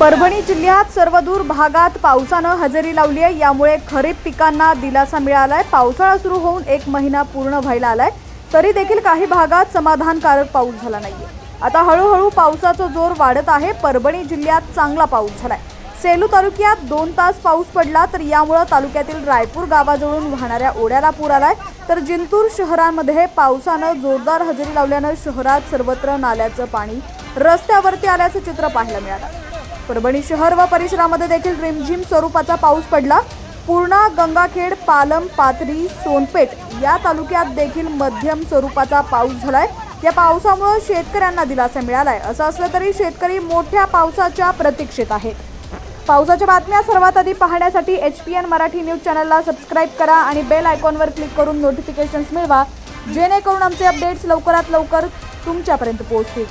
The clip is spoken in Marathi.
परभणी जिल्ह्यात सर्वदूर भागात पावसानं हजेरी लावली आहे. यामुळे खरीप पिकांना दिलासा मिळालाय. पावसाळा सुरू होऊन एक महिना पूर्ण व्हायला आलाय. तरी देखील काही भागात समाधानकारक पाऊस झाला नाहीये. आता हळूहळू पावसाचा जोर वाढत आहे. परभणी जिल्ह्यात चांगला पाऊस झालाय. सेलू तालुक्यात दोन तास पाऊस पडला तर यामुळं तालुक्यातील रायपूर गावाजवळून वाहणाऱ्या ओढ्याला पूर आलाय. तर जिंतूर शहरामध्ये पावसानं जोरदार हजेरी लावल्यानं शहरात सर्वत्र नाल्याचं पाणी रस्त्यावरती आल्याचं चित्र पाहायला मिळालं. परभणी शहर व परिसरामध्ये देखील रिमझिम स्वरूपाचा पाऊस पडला. पूर्णा गंगाखेड पालम पाथरी सोनपेठ या तालुक्यात देखील मध्यम स्वरूपाचा पाऊस झालाय. या पावसामुळे शेतकऱ्यांना दिलासा मिळालाय. असं असलं तरी शेतकरी मोठ्या पावसाच्या प्रतीक्षेत आहेत. पावसाच्या बातम्या सर्वात आधी पाहण्यासाठी H P N Marathi news चॅनलला सबस्क्राईब करा आणि बेल आयकॉनवर क्लिक करून नोटिफिकेशन्स मिळवा. जेणेकरून आमचे अपडेट्स लवकरात लवकर तुमच्यापर्यंत पोहोचतील.